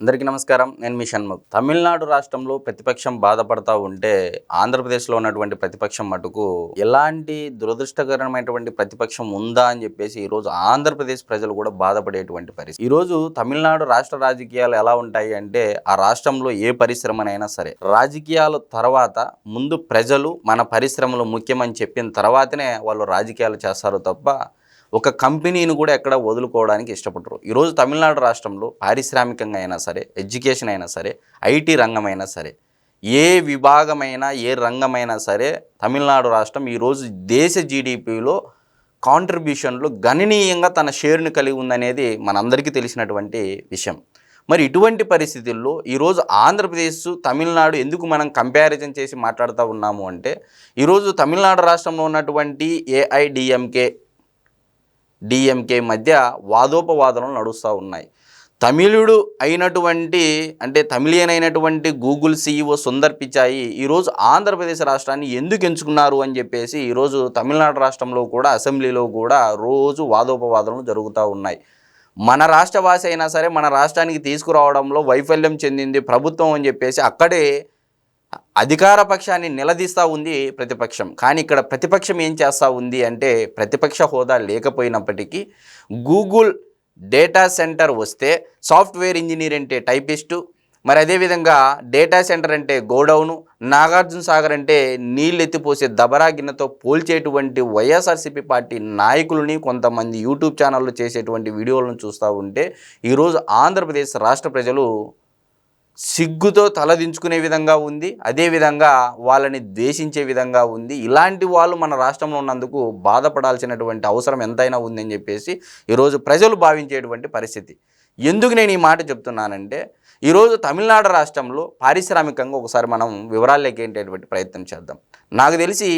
అందరికీ నమస్కారం. నేను మీ షణ్ముఖ్. తమిళనాడు రాష్ట్రంలో ప్రతిపక్షం బాధపడతా ఉంటే ఆంధ్రప్రదేశ్లో ఉన్నటువంటి ప్రతిపక్షం మటుకు ఎలాంటి దురదృష్టకరమైనటువంటి ప్రతిపక్షం ఉందా అని చెప్పేసి ఈరోజు ఆంధ్రప్రదేశ్ ప్రజలు కూడా బాధపడేటువంటి పరిస్థితి. ఈరోజు తమిళనాడు రాష్ట్ర రాజకీయాలు ఎలా ఉంటాయి అంటే ఆ రాష్ట్రంలో ఏ పరిశ్రమనైనా సరే. రాజకీయాల తర్వాత ముందు ప్రజలు మన పరిశ్రమలు ముఖ్యమని చెప్పిన తర్వాతనే వాళ్ళు రాజకీయాలు చేస్తారు తప్ప ఒక కంపెనీని కూడా ఎక్కడ వదులుకోవడానికి ఇష్టపడరు. ఈరోజు తమిళనాడు రాష్ట్రంలో పారిశ్రామికంగా అయినా సరే ఎడ్యుకేషన్ అయినా సరే ఐటీ రంగమైనా సరే ఏ విభాగమైనా ఏ రంగమైనా సరే తమిళనాడు రాష్ట్రం ఈరోజు దేశ జీడిపిలో కాంట్రిబ్యూషన్లు గణనీయంగా తన షేర్ని కలిగి ఉందనేది మనందరికీ తెలిసినటువంటి విషయం. మరి ఇటువంటి పరిస్థితుల్లో ఈరోజు ఆంధ్రప్రదేశ్ తమిళనాడు ఎందుకు మనం కంపారిజన్ చేసి మాట్లాడుతూ ఉన్నాము అంటే ఈరోజు తమిళనాడు రాష్ట్రంలో ఉన్నటువంటి ఏఐడిఎంకే డిఎంకే మధ్య వాదోపవాదనలు నడుస్తూ ఉన్నాయి. తమిళుడు అయినటువంటి అంటే తమిళియన్ అయినటువంటి గూగుల్ సీఈఓ సుందర్ పిచాయి ఈరోజు ఆంధ్రప్రదేశ్ రాష్ట్రాన్ని ఎందుకు ఎంచుకున్నారు అని చెప్పేసి ఈరోజు తమిళనాడు రాష్ట్రంలో కూడా అసెంబ్లీలో కూడా రోజు వాదోపవాదనలు జరుగుతూ ఉన్నాయి. మన రాష్ట్రవాసి అయినా సరే మన రాష్ట్రానికి తీసుకురావడంలో వైఫల్యం చెందింది ప్రభుత్వం అని చెప్పేసి అక్కడే అధికార పక్షాన్ని నిలదీస్తూ ఉంది ప్రతిపక్షం. కానీ ఇక్కడ ప్రతిపక్షం ఏం చేస్తూ ఉంది అంటే ప్రతిపక్ష హోదా లేకపోయినప్పటికీ గూగుల్ డేటా సెంటర్ వస్తే సాఫ్ట్వేర్ ఇంజనీర్ అంటే టైపిస్టు మరి అదేవిధంగా డేటా సెంటర్ అంటే గోడౌను నాగార్జున సాగర్ అంటే నీళ్ళెత్తిపోసే దబరా గిన్నెతో పోల్చేటువంటి వైఎస్ఆర్సీపీ పార్టీ నాయకులని కొంతమంది యూట్యూబ్ ఛానల్లో చేసేటువంటి వీడియోలను చూస్తూ ఉంటే ఈరోజు ఆంధ్రప్రదేశ్ రాష్ట్ర ప్రజలు సిగ్గుతో తలదించుకునే విధంగా ఉంది అదేవిధంగా వాళ్ళని ద్వేషించే విధంగా ఉంది. ఇలాంటి వాళ్ళు మన రాష్ట్రంలో ఉన్నందుకు బాధపడాల్సినటువంటి అవసరం ఎంతైనా ఉందని చెప్పేసి ఈరోజు ప్రజలు భావించేటువంటి పరిస్థితి. ఎందుకు నేను ఈ మాట చెప్తున్నానంటే ఈరోజు తమిళనాడు రాష్ట్రంలో పారిశ్రామికంగా ఒకసారి మనం వివరాలు లెక్కేటటువంటి ప్రయత్నం చేద్దాం. నాకు తెలిసి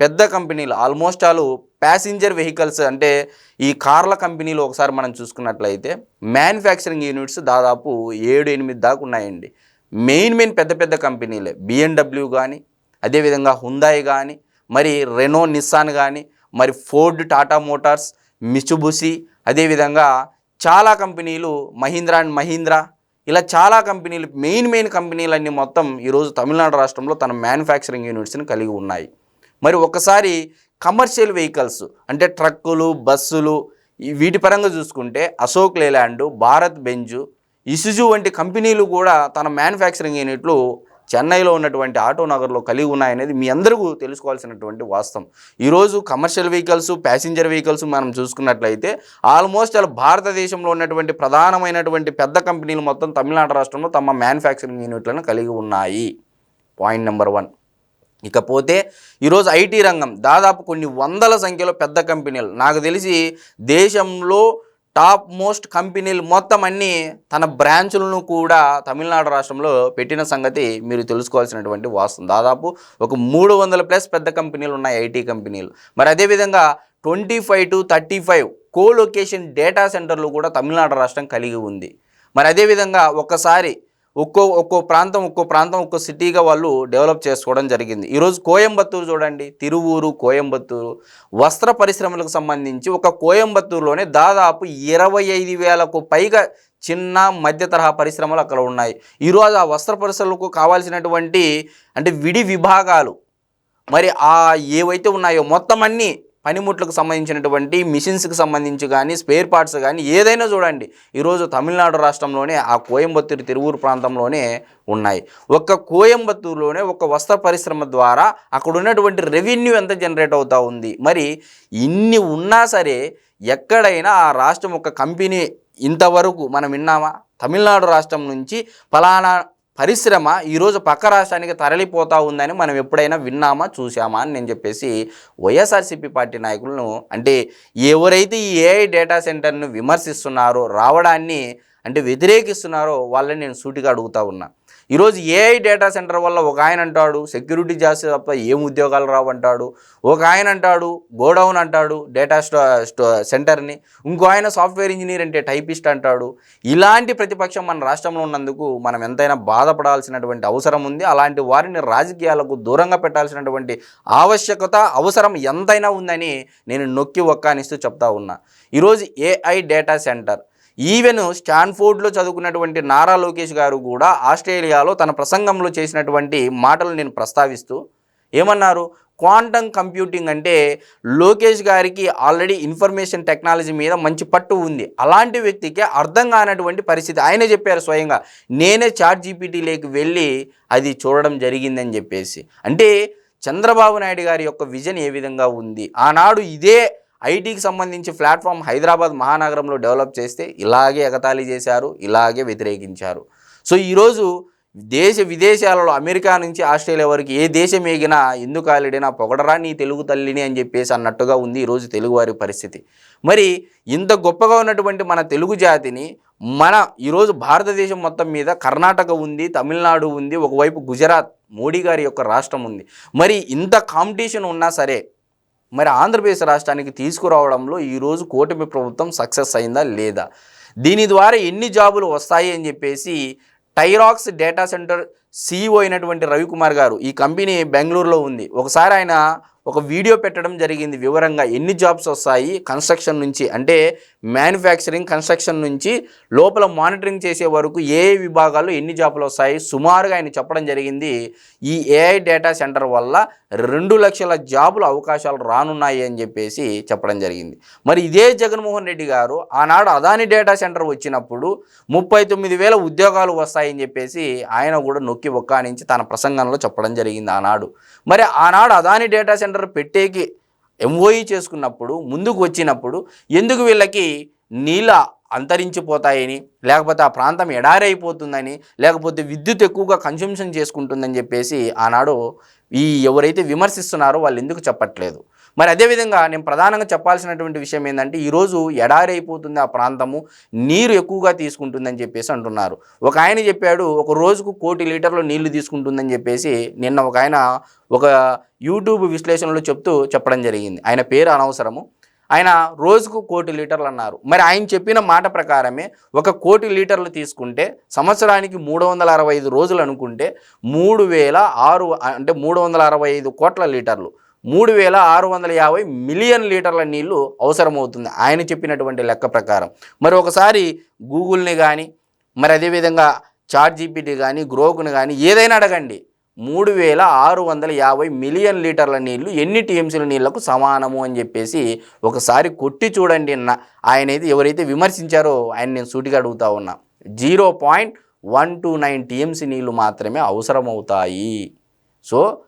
పెద్ద కంపెనీలు ఆల్మోస్ట్ ఆల్ ప్యాసింజర్ వెహికల్స్ అంటే ఈ కార్ల కంపెనీలు ఒకసారి మనం చూసుకున్నట్లయితే మ్యానుఫ్యాక్చరింగ్ యూనిట్స్ దాదాపు ఏడు ఎనిమిది దాకా ఉన్నాయండి. మెయిన్ మెయిన్ పెద్ద పెద్ద కంపెనీలే. బిఎండబ్ల్యూ కానీ అదేవిధంగా హుందాయ్ కానీ మరి రెనో నిస్సాన్ కానీ మరి ఫోర్డ్ టాటా మోటార్స్ మిచుబుసి అదేవిధంగా చాలా కంపెనీలు మహీంద్రా అండ్ మహీంద్రా ఇలా చాలా కంపెనీలు మెయిన్ మెయిన్ కంపెనీలన్నీ మొత్తం ఈరోజు తమిళనాడు రాష్ట్రంలో తన మ్యానుఫ్యాక్చరింగ్ యూనిట్స్ని కలిగి ఉన్నాయి. మరి ఒకసారి కమర్షియల్ వెహికల్స్ అంటే ట్రక్కులు బస్సులు వీటి పరంగా చూసుకుంటే Ashok Leyland Bharat Benz Isuzu వంటి కంపెనీలు కూడా తన మ్యానుఫ్యాక్చరింగ్ యూనిట్లు చెన్నైలో ఉన్నటువంటి ఆటో నగర్లో కలిగి ఉన్నాయనేది మీ అందరికీ తెలుసుకోవాల్సినటువంటి వాస్తవం. ఈరోజు కమర్షియల్ వెహికల్స్ ప్యాసింజర్ వెహికల్స్ మనం చూసుకున్నట్లయితే ఆల్మోస్ట్ అలా భారతదేశంలో ఉన్నటువంటి ప్రధానమైనటువంటి పెద్ద కంపెనీలు మొత్తం తమిళనాడు రాష్ట్రంలో తమ మ్యానుఫ్యాక్చరింగ్ యూనిట్లను కలిగి ఉన్నాయి. పాయింట్ నెంబర్ వన్ ఇకపోతే ఈరోజు ఐటీ రంగం దాదాపు కొన్ని వందల సంఖ్యలో పెద్ద కంపెనీలు. నాకు తెలిసి దేశంలో టాప్ మోస్ట్ కంపెనీలు మొత్తం అన్నీ తన బ్రాంచులను కూడా తమిళనాడు రాష్ట్రంలో పెట్టిన సంగతి మీరు తెలుసుకోవాల్సినటువంటి వాస్తవం. దాదాపు ఒక మూడు వందల ప్లస్ పెద్ద కంపెనీలు ఉన్నాయి ఐటీ కంపెనీలు. మరి అదేవిధంగా twenty five to thirty five co location data సెంటర్లు కూడా తమిళనాడు రాష్ట్రం కలిగి ఉంది. మరి అదేవిధంగా ఒకసారి ఒక్కో ఒక్కో ప్రాంతం ఒక్కో ప్రాంతం ఒక్కో సిటీగా వాళ్ళు డెవలప్ చేసుకోవడం జరిగింది. ఈరోజు కోయంబత్తూరు చూడండి. తిరువూరు కోయంబత్తూరు. వస్త్ర పరిశ్రమలకు సంబంధించి ఒక కోయంబత్తూరులోనే దాదాపు ఇరవై ఐదు వేలకు పైగా చిన్న మధ్య తరహా పరిశ్రమలు అక్కడ ఉన్నాయి. ఈరోజు ఆ వస్త్ర పరిశ్రమలకు కావాల్సినటువంటి అంటే విడి విభాగాలు మరి ఆ ఏవైతే ఉన్నాయో మొత్తం అన్నీ పనిముట్లకు సంబంధించినటువంటి మిషన్స్కి సంబంధించి కానీ స్పేర్ పార్ట్స్ కానీ ఏదైనా చూడండి. ఈరోజు తమిళనాడు రాష్ట్రంలోనే ఆ కోయంబత్తూరు తిరువూరు ప్రాంతంలోనే ఉన్నాయి. ఒక్క కోయంబత్తూరులోనే ఒక వస్త్ర పరిశ్రమ ద్వారా అక్కడ ఉన్నటువంటి రెవెన్యూ ఎంత జనరేట్ అవుతూ ఉంది? మరి ఇన్ని ఉన్నా సరే ఎక్కడైనా ఆ రాష్ట్రం ఒక కంపెనీ ఇంతవరకు మనం విన్నామా? తమిళనాడు రాష్ట్రం నుంచి ఫలానా పరిశ్రమ ఈరోజు పక్క రాష్ట్రానికి తరలిపోతూ ఉందని మనం ఎప్పుడైనా విన్నామా చూసామా అని నేను చెప్పేసి వైఎస్ఆర్సీపీ పార్టీ నాయకులను అంటే ఎవరైతే ఈ ఏఐ డేటా సెంటర్ను విమర్శిస్తున్నారో రావడాన్ని అంటే వ్యతిరేకిస్తున్నారో వాళ్ళని నేను సూటిగా అడుగుతా ఉన్నా. ఈరోజు ఏఐ డేటా సెంటర్ వల్ల ఒక ఆయన అంటాడు సెక్యూరిటీ చేస్తే తప్ప ఏం ఉద్యోగాలు రావు అంటాడు ఒక ఆయన అంటాడు గోడౌన్ అంటాడు డేటా స్టో స్టో సెంటర్ని ఇంకో ఆయన సాఫ్ట్వేర్ ఇంజనీర్ అంటే టైపిస్ట్ అంటాడు. ఇలాంటి ప్రతిపక్షం మన రాష్ట్రంలో ఉన్నందుకు మనం ఎంతైనా బాధపడాల్సినటువంటి అవసరం ఉంది. అలాంటి వారిని రాజకీయాలకు దూరంగా పెట్టాల్సినటువంటి ఆవశ్యకత అవసరం ఎంతైనా ఉందని నేను నొక్కి ఒక్కానిస్తూ చెప్తా ఉన్నా. ఈరోజు ఏఐ డేటా సెంటర్ ఈవెన్ స్టాన్ఫోర్డ్లో చదువుకున్నటువంటి నారా లోకేష్ గారు కూడా ఆస్ట్రేలియాలో తన ప్రసంగంలో చేసినటువంటి మాటలు నేను ప్రస్తావిస్తూ ఏమన్నారు? క్వాంటమ్ కంప్యూటింగ్ అంటే లోకేష్ గారికి ఆల్రెడీ ఇన్ఫర్మేషన్ టెక్నాలజీ మీద మంచి పట్టు ఉంది. అలాంటి వ్యక్తికి అర్థం కానటువంటి పరిస్థితి. ఆయనే చెప్పారు స్వయంగా నేనే చాట్ జీపీటీలోకి వెళ్ళి అది చూడడం జరిగిందని చెప్పేసి. అంటే చంద్రబాబు నాయుడు గారి యొక్క విజన్ ఏ విధంగా ఉంది? ఆనాడు ఇదే ఐటీకి సంబంధించి ప్లాట్ఫామ్ హైదరాబాద్ మహానగరంలో డెవలప్ చేస్తే ఇలాగే ఎగతాళి చేశారు ఇలాగే వ్యతిరేకించారు. సో ఈరోజు దేశ విదేశాలలో అమెరికా నుంచి ఆస్ట్రేలియా వరకు ఏ దేశం ఏగినా ఎందుకు ఆలిడినా పొగడరా నీ తెలుగు తల్లిని అని చెప్పేసి అన్నట్టుగా ఉంది ఈరోజు తెలుగువారి పరిస్థితి. మరి ఇంత గొప్పగా ఉన్నటువంటి మన తెలుగు జాతిని మన ఈరోజు భారతదేశం మొత్తం మీద కర్ణాటక ఉంది తమిళనాడు ఉంది ఒకవైపు గుజరాత్ మోడీ గారి యొక్క రాష్ట్రం ఉంది. మరి ఇంత కాంపిటీషన్ ఉన్నా సరే మరి ఆంధ్రప్రదేశ్ రాష్ట్రానికి తీసుకురావడంలో ఈరోజు కూటమి ప్రభుత్వం సక్సెస్ అయిందా లేదా? దీని ద్వారా ఎన్ని జాబులు వస్తాయి అని చెప్పేసి టైరాక్స్ డేటా సెంటర్ సీఈఓ అయినటువంటి రవికుమార్ గారు ఈ కంపెనీ బెంగళూరులో ఉంది. ఒకసారి ఆయన ఒక వీడియో పెట్టడం జరిగింది. వివరంగా ఎన్ని జాబ్స్ వస్తాయి? కన్స్ట్రక్షన్ నుంచి అంటే మ్యానుఫ్యాక్చరింగ్ కన్స్ట్రక్షన్ నుంచి లోపల మానిటరింగ్ చేసే వరకు ఏ విభాగాల్లో ఎన్ని జాబ్లు వస్తాయి? సుమారుగా ఆయన చెప్పడం జరిగింది. ఈ ఏఐ డేటా సెంటర్ వల్ల రెండు లక్షల జాబుల అవకాశాలు రానున్నాయి అని చెప్పేసి చెప్పడం జరిగింది. మరి ఇదే జగన్మోహన్ రెడ్డి గారు ఆనాడు అదాని డేటా సెంటర్ వచ్చినప్పుడు ముప్పై తొమ్మిది వేల ఉద్యోగాలు వస్తాయని చెప్పేసి ఆయన కూడా నొక్కి ఒక్కానించి తన ప్రసంగంలో చెప్పడం జరిగింది ఆనాడు. మరి ఆనాడు అదాని డేటా సెంటర్ పెట్టేకి ఎంఓఈ చేసుకున్నప్పుడు ముందుకు వచ్చినప్పుడు ఎందుకు వీళ్ళకి నీళ్ళ అంతరించిపోతాయని లేకపోతే ఆ ప్రాంతం ఎడారైపోతుందని లేకపోతే విద్యుత్ ఎక్కువగా కన్సంప్షన్ చేసుకుంటుందని చెప్పేసి ఆనాడు ఈ ఎవరైతే విమర్శిస్తున్నారో వాళ్ళు ఎందుకు చెప్పట్లేదు. మరి అదేవిధంగా నేను ప్రధానంగా చెప్పాల్సినటువంటి విషయం ఏంటంటే ఈరోజు ఎడారి అయిపోతుంది ఆ ప్రాంతము నీరు ఎక్కువగా తీసుకుంటుందని చెప్పేసి అంటున్నారు. ఒక ఆయన చెప్పాడు ఒక రోజుకు కోటి లీటర్లు నీళ్ళు తీసుకుంటుందని చెప్పేసి నిన్న ఒక ఆయన ఒక యూట్యూబ్ విశ్లేషణలో చెప్తూ చెప్పడం జరిగింది. ఆయన పేరు అనవసరము. ఆయన రోజుకు కోటి లీటర్లు అన్నారు. మరి ఆయన చెప్పిన మాట ప్రకారమే ఒక కోటి లీటర్లు తీసుకుంటే సంవత్సరానికి మూడు వందల అరవై ఐదు రోజులు అనుకుంటే మూడు వేల ఆరు అంటే మూడు వందల అరవై ఐదు కోట్ల లీటర్లు. మూడు వేల ఆరు వందల యాభై మిలియన్ లీటర్ల నీళ్ళు అవసరమవుతుంది. ఆయన చెప్పినటువంటి లెక్క ప్రకారం. మరి ఒకసారి గూగుల్ని కానీ మరి అదేవిధంగా చాట్ జీపీటీ కానీ గ్రోక్ని కానీ ఏదైనా అడగండి. మూడు వేల ఆరు వందల యాభై మిలియన్ లీటర్ల నీళ్ళు ఎన్ని టీఎంసీల నీళ్ళకు సమానము అని చెప్పేసి ఒకసారి కొట్టి చూడండి అన్న ఆయన అయితే ఎవరైతే విమర్శించారో ఆయన నేను సూటిగా అడుగుతా ఉన్నా. Zero point one two nine TMC నీళ్ళు మాత్రమే అవసరమవుతాయి. సో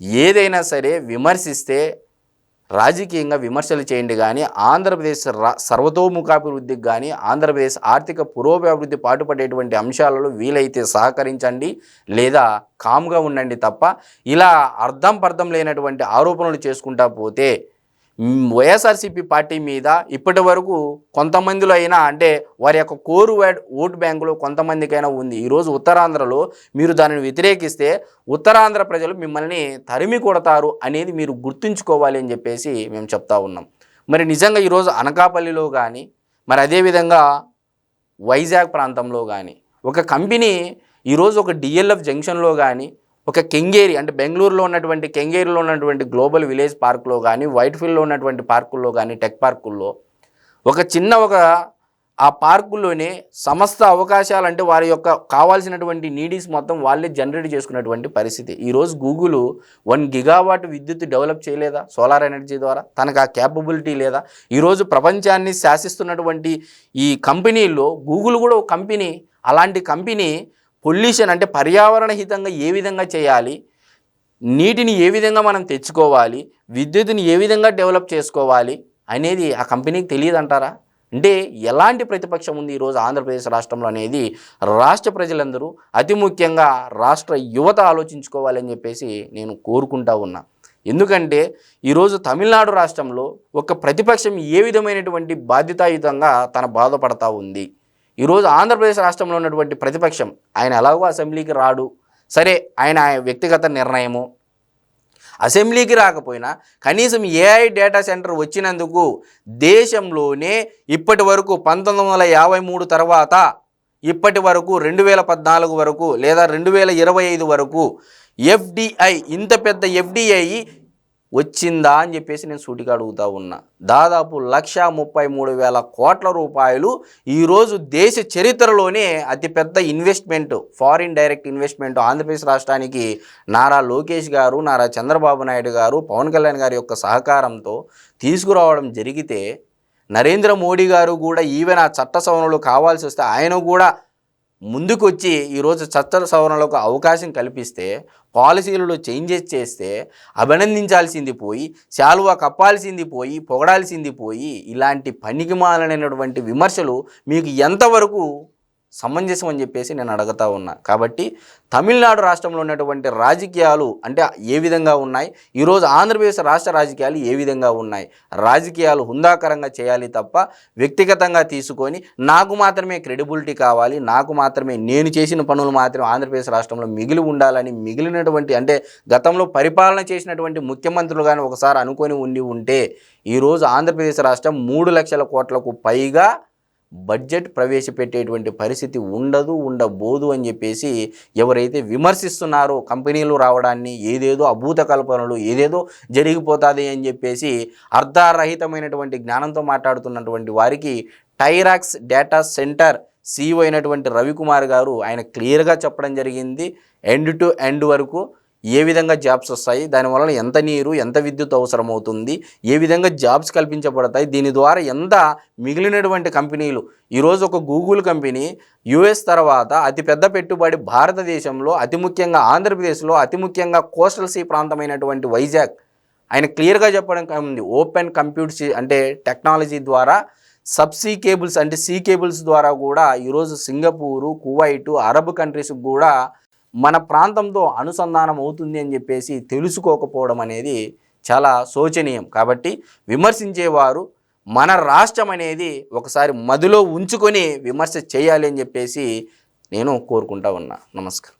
ఏదైనా సరే విమర్శిస్తే రాజకీయంగా విమర్శలు చేయండి కానీ ఆంధ్రప్రదేశ్ రా సర్వతోముఖాభివృద్ధికి కానీ ఆంధ్రప్రదేశ్ ఆర్థిక పురోభివృద్ధి పాటుపడేటువంటి అంశాలలో వీలైతే సహకరించండి లేదా కామ్గా ఉండండి తప్ప ఇలా అర్థం పర్థం లేనటువంటి ఆరోపణలు చేసుకుంటా పోతే వైఎస్ఆర్సీపీ పార్టీ మీద ఇప్పటి వరకు కొంతమందిలో అయినా అంటే వారి యొక్క కోరు వ్యాడ్ ఓటు బ్యాంకులో కొంతమందికైనా ఉంది. ఈరోజు ఉత్తరాంధ్రలో మీరు దానిని వ్యతిరేకిస్తే ఉత్తరాంధ్ర ప్రజలు మిమ్మల్ని తరిమి కొడతారు అనేది మీరు గుర్తుంచుకోవాలి అని చెప్పేసి మేము చెప్తా ఉన్నాం. మరి నిజంగా ఈరోజు అనకాపల్లిలో కానీ మరి అదేవిధంగా వైజాగ్ ప్రాంతంలో కానీ ఒక కంపెనీ ఈరోజు ఒక డిఎల్ఎఫ్ జంక్షన్లో కానీ ఒక కెంగేరి అంటే బెంగళూరులో ఉన్నటువంటి కెంగేరిలో ఉన్నటువంటి గ్లోబల్ విలేజ్ పార్కులో కానీ వైట్ఫీల్డ్లో ఉన్నటువంటి పార్కుల్లో కానీ టెక్ పార్కుల్లో ఒక చిన్న ఒక ఆ పార్కుల్లోనే సమస్త అవకాశాలు అంటే వారి యొక్క కావాల్సినటువంటి నీడీస్ మొత్తం వాళ్ళే జనరేట్ చేసుకున్నటువంటి పరిస్థితి. ఈరోజు గూగుల్ వన్ గిగావాట్ విద్యుత్ డెవలప్ చేయలేదా సోలార్ ఎనర్జీ ద్వారా? తనకు ఆ క్యాపబిలిటీ లేదా? ఈరోజు ప్రపంచాన్ని శాసిస్తున్నటువంటి ఈ కంపెనీల్లో గూగుల్ కూడా ఒక కంపెనీ అలాంటి కంపెనీ పొల్యూషన్ అంటే పర్యావరణ హితంగా ఏ విధంగా చేయాలి నీటిని ఏ విధంగా మనం తెచ్చుకోవాలి విద్యుత్తుని ఏ విధంగా డెవలప్ చేసుకోవాలి అనేది ఆ కంపెనీకి తెలియదు అంటారా అంటే ఎలాంటి ప్రతిపక్షం ఉంది ఈరోజు ఆంధ్రప్రదేశ్ రాష్ట్రంలో అనేది రాష్ట్ర ప్రజలందరూ అతి ముఖ్యంగా రాష్ట్ర యువత ఆలోచించుకోవాలని చెప్పేసి నేను కోరుకుంటా ఉన్నా. ఎందుకంటే ఈరోజు తమిళనాడు రాష్ట్రంలో ఒక ప్రతిపక్షం ఏ విధమైనటువంటి బాధ్యతాయుతంగా తన బాధపడతా ఉంది. ఈరోజు ఆంధ్రప్రదేశ్ రాష్ట్రంలో ఉన్నటువంటి ప్రతిపక్షం ఆయన ఎలాగో అసెంబ్లీకి రాడు. సరే ఆయన వ్యక్తిగత నిర్ణయము. అసెంబ్లీకి రాకపోయినా కనీసం ఏఐ డేటా సెంటర్ వచ్చినందుకు దేశంలోనే ఇప్పటి వరకు పంతొమ్మిది వందల యాభై మూడు తర్వాత ఇప్పటి వరకు రెండు వేల పద్నాలుగు వరకు లేదా రెండు వేల ఇరవై ఐదు వరకు ఎఫ్డిఐ ఇంత పెద్ద ఎఫ్డిఐ వచ్చిందా అని చెప్పేసి నేను సూటిగా అడుగుతా ఉన్నా. దాదాపు లక్ష ముప్పై మూడు వేల కోట్ల రూపాయలు ఈరోజు దేశ చరిత్రలోనే అతిపెద్ద investment foreign direct investment Andhra Pradesh రాష్ట్రానికి నారా లోకేష్ గారు నారా చంద్రబాబు నాయుడు గారు పవన్ కళ్యాణ్ గారి యొక్క సహకారంతో తీసుకురావడం జరిగితే నరేంద్ర మోడీ గారు కూడా ఈవెన్ ఆ చట్ట సవరణలు కావాల్సి వస్తే ఆయన కూడా ముందుకొచ్చి ఈరోజు చట్ట సవరణలకు అవకాశం కల్పిస్తే పాలసీలలో చేంజెస్ చేస్తే అభినందించాల్సింది పోయి శాలువా కప్పాల్సింది పోయి పొగడాల్సింది పోయి ఇలాంటి పనికి మాలనటువంటి విమర్శలు మీకు ఎంతవరకు సమంజసం అని చెప్పేసి నేను అడుగుతా ఉన్నా. కాబట్టి తమిళనాడు రాష్ట్రంలో ఉన్నటువంటి రాజకీయాలు అంటే ఏ విధంగా ఉన్నాయి? ఈరోజు ఆంధ్రప్రదేశ్ రాష్ట్ర రాజకీయాలు ఏ విధంగా ఉన్నాయి? రాజకీయాలు హుందాకరంగా చేయాలి తప్ప వ్యక్తిగతంగా తీసుకొని నాకు మాత్రమే క్రెడిబిలిటీ కావాలి నాకు మాత్రమే నేను చేసిన పనులు మాత్రమే ఆంధ్రప్రదేశ్ రాష్ట్రంలో మిగిలి ఉండాలని మిగిలినటువంటి అంటే గతంలో పరిపాలన చేసినటువంటి ముఖ్యమంత్రులు కానీ ఒకసారి అనుకొని ఉండి ఉంటే ఈరోజు ఆంధ్రప్రదేశ్ రాష్ట్రం మూడు లక్షల కోట్లకు పైగా బడ్జెట్ ప్రవేశపెట్టేటువంటి పరిస్థితి ఉండదు ఉండబోదు అని చెప్పేసి ఎవరైతే విమర్శిస్తున్నారో కంపెనీలు రావడాన్ని ఏదేదో అభూత కల్పనలు ఏదేదో జరిగిపోతుంది అని చెప్పేసి అర్ధారహితమైనటువంటి జ్ఞానంతో మాట్లాడుతున్నటువంటి వారికి టైరాక్స్ డేటా సెంటర్ సీఈఓ అయినటువంటి రవికుమార్ గారు ఆయన క్లియర్గా చెప్పడం జరిగింది. ఎండ్ టు ఎండ్ వరకు ఏ విధంగా జాబ్స్ వస్తాయి దానివల్ల ఎంత నీరు ఎంత విద్యుత్ అవసరం అవుతుంది ఏ విధంగా జాబ్స్ కల్పించబడతాయి దీని ద్వారా ఎంత మిగిలినటువంటి కంపెనీలు. ఈరోజు ఒక గూగుల్ కంపెనీ యుఎస్ తర్వాత అతిపెద్ద పెట్టుబడి భారతదేశంలో అతి ముఖ్యంగా ఆంధ్రప్రదేశ్లో అతి ముఖ్యంగా కోస్టల్ సీ ప్రాంతమైనటువంటి వైజాగ్. ఆయన క్లియర్గా చెప్పడం ఉంది. ఓపెన్ కంప్యూట్ అంటే టెక్నాలజీ ద్వారా సబ్సీ కేబుల్స్ అంటే సీ కేబుల్స్ ద్వారా కూడా ఈరోజు సింగపూరు కువైటు అరబ్ కంట్రీస్కి కూడా మన ప్రాంతంతో అనుసంధానం అవుతుంది అని చెప్పేసి తెలుసుకోకపోవడం అనేది చాలా శోచనీయం. కాబట్టి విమర్శించేవారు మన రాష్ట్రం అనేది ఒకసారి మదిలో ఉంచుకొని విమర్శ చేయాలి అని చెప్పేసి నేను కోరుకుంటా ఉన్నా. నమస్కారం.